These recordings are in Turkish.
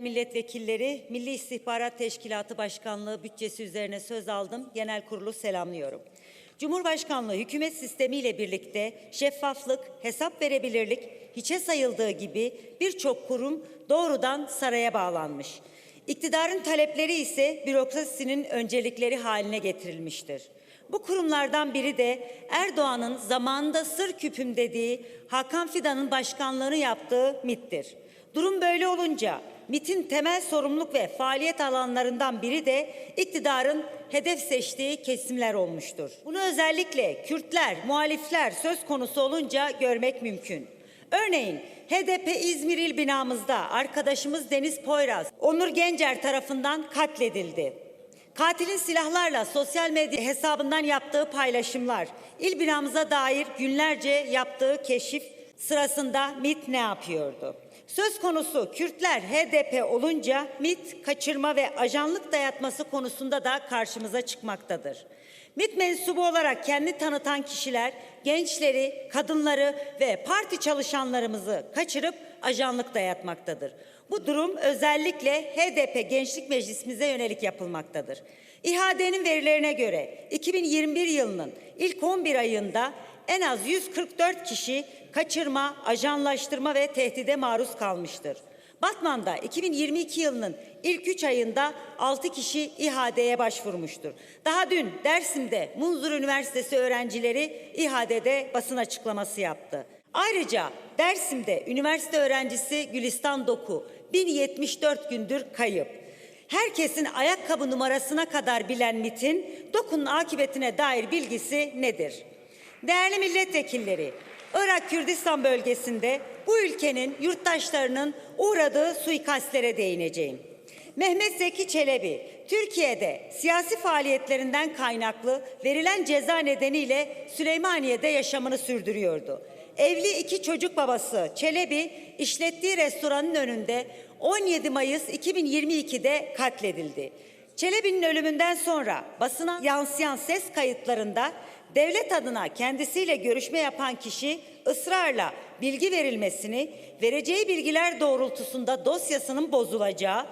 Milletvekilleri Milli İstihbarat Teşkilatı Başkanlığı bütçesi üzerine söz aldım. Genel kurulu selamlıyorum. Cumhurbaşkanlığı hükümet sistemiyle birlikte şeffaflık, hesap verebilirlik hiçe sayıldığı gibi birçok kurum doğrudan saraya bağlanmış. İktidarın talepleri ise bürokrasinin öncelikleri haline getirilmiştir. Bu kurumlardan biri de Erdoğan'ın zamanında sır küpüm dediği Hakan Fidan'ın başkanlığını yaptığı MİT'tir. Durum böyle olunca MİT'in temel sorumluluk ve faaliyet alanlarından biri de iktidarın hedef seçtiği kesimler olmuştur. Bunu özellikle Kürtler, muhalifler söz konusu olunca görmek mümkün. Örneğin HDP İzmir İl binamızda arkadaşımız Deniz Poyraz, Onur Gencer tarafından katledildi. Katilin silahlarla sosyal medya hesabından yaptığı paylaşımlar, il binamıza dair günlerce yaptığı keşif sırasında MIT ne yapıyordu? Söz konusu Kürtler HDP olunca MIT kaçırma ve ajanlık dayatması konusunda da karşımıza çıkmaktadır. MİT mensubu olarak kendi tanıtan kişiler gençleri, kadınları ve parti çalışanlarımızı kaçırıp ajanlık dayatmaktadır. Bu durum özellikle HDP Gençlik Meclisimize yönelik yapılmaktadır. İHA'denin verilerine göre 2021 yılının ilk 11 ayında en az 144 kişi kaçırma, ajanlaştırma ve tehdide maruz kalmıştır. Batman'da 2022 yılının ilk 3 ayında 6 kişi İHA'deye başvurmuştur. Daha dün Dersim'de Munzur Üniversitesi öğrencileri İHA'de basın açıklaması yaptı. Ayrıca Dersim'de üniversite öğrencisi Gülistan Doku 1074 gündür kayıp. Herkesin ayakkabı numarasına kadar bilen MIT'in Doku'nun akıbetine dair bilgisi nedir? Değerli milletvekilleri, Irak Kürdistan bölgesinde bu ülkenin yurttaşlarının uğradığı suikastlere değineceğim. Mehmet Zeki Çelebi, Türkiye'de siyasi faaliyetlerinden kaynaklı verilen ceza nedeniyle Süleymaniye'de yaşamını sürdürüyordu. Evli iki çocuk babası Çelebi işlettiği restoranın önünde 17 Mayıs 2022'de katledildi. Çelebi'nin ölümünden sonra basına yansıyan ses kayıtlarında devlet adına kendisiyle görüşme yapan kişi ısrarla bilgi verilmesini, vereceği bilgiler doğrultusunda dosyasının bozulacağı,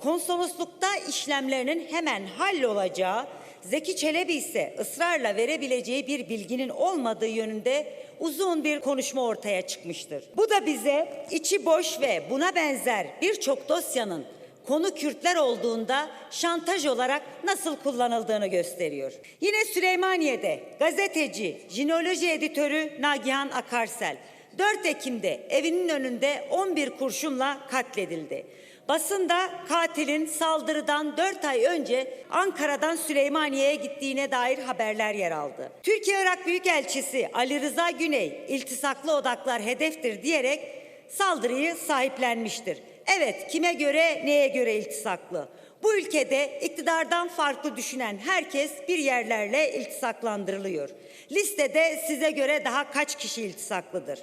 konsoloslukta işlemlerinin hemen hallolacağı, Zeki Çelebi ise ısrarla verebileceği bir bilginin olmadığı yönünde uzun bir konuşma ortaya çıkmıştır. Bu da bize içi boş ve buna benzer birçok dosyanın konu Kürtler olduğunda şantaj olarak nasıl kullanıldığını gösteriyor. Yine Süleymaniye'de gazeteci, jinoloji editörü Nagihan Akarsel 4 Ekim'de evinin önünde 11 kurşunla katledildi. Basında katilin saldırıdan 4 ay önce Ankara'dan Süleymaniye'ye gittiğine dair haberler yer aldı. Türkiye-Irak Büyükelçisi Ali Rıza Güney iltisaklı odaklar hedeftir diyerek saldırıyı sahiplenmiştir. Evet, kime göre, neye göre iltisaklı? Bu ülkede iktidardan farklı düşünen herkes bir yerlerle iltisaklandırılıyor. Listede size göre daha kaç kişi iltisaklıdır?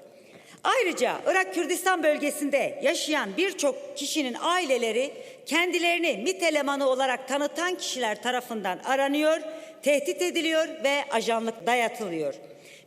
Ayrıca Irak Kürdistan bölgesinde yaşayan birçok kişinin aileleri kendilerini MİT elemanı olarak tanıtan kişiler tarafından aranıyor, tehdit ediliyor ve ajanlık dayatılıyor.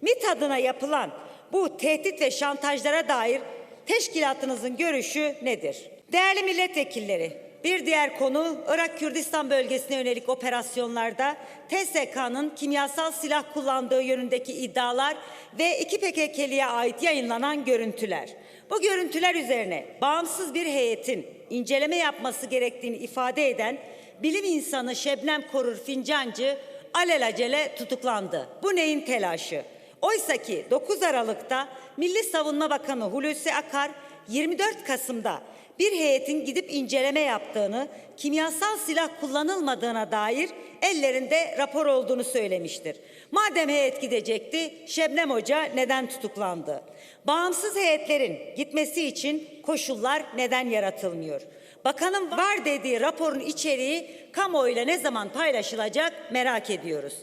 MİT adına yapılan bu tehdit ve şantajlara dair teşkilatınızın görüşü nedir? Değerli milletvekilleri, bir diğer konu Irak Kürdistan bölgesine yönelik operasyonlarda TSK'nın kimyasal silah kullandığı yönündeki iddialar ve iki PKK'liye ait yayınlanan görüntüler. Bu görüntüler üzerine bağımsız bir heyetin inceleme yapması gerektiğini ifade eden bilim insanı Şebnem Korur Fincancı alelacele tutuklandı. Bu neyin telaşı? Oysa ki 9 Aralık'ta Milli Savunma Bakanı Hulusi Akar 24 Kasım'da bir heyetin gidip inceleme yaptığını, kimyasal silah kullanılmadığına dair ellerinde rapor olduğunu söylemiştir. Madem heyet gidecekti, Şebnem Hoca neden tutuklandı? Bağımsız heyetlerin gitmesi için koşullar neden yaratılmıyor? Bakanın var dediği raporun içeriği kamuoyuyla ne zaman paylaşılacak merak ediyoruz.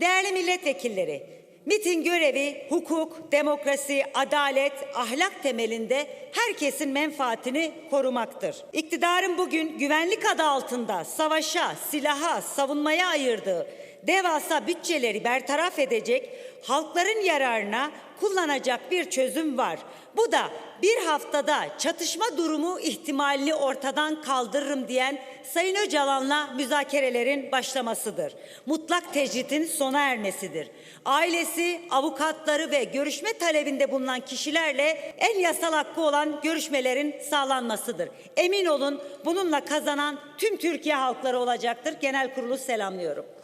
Değerli milletvekilleri, MIT'in görevi hukuk, demokrasi, adalet, ahlak temelinde herkesin menfaatini korumaktır. İktidarın bugün güvenlik adı altında savaşa, silaha, savunmaya ayırdığı Devasa bütçeleri bertaraf edecek, halkların yararına kullanacak bir çözüm var. Bu da bir haftada çatışma durumu ihtimalini ortadan kaldırırım diyen Sayın Öcalan'la müzakerelerin başlamasıdır. Mutlak tecritin sona ermesidir. Ailesi, avukatları ve görüşme talebinde bulunan kişilerle en yasal hakkı olan görüşmelerin sağlanmasıdır. Emin olun bununla kazanan tüm Türkiye halkları olacaktır. Genel kurulu selamlıyorum.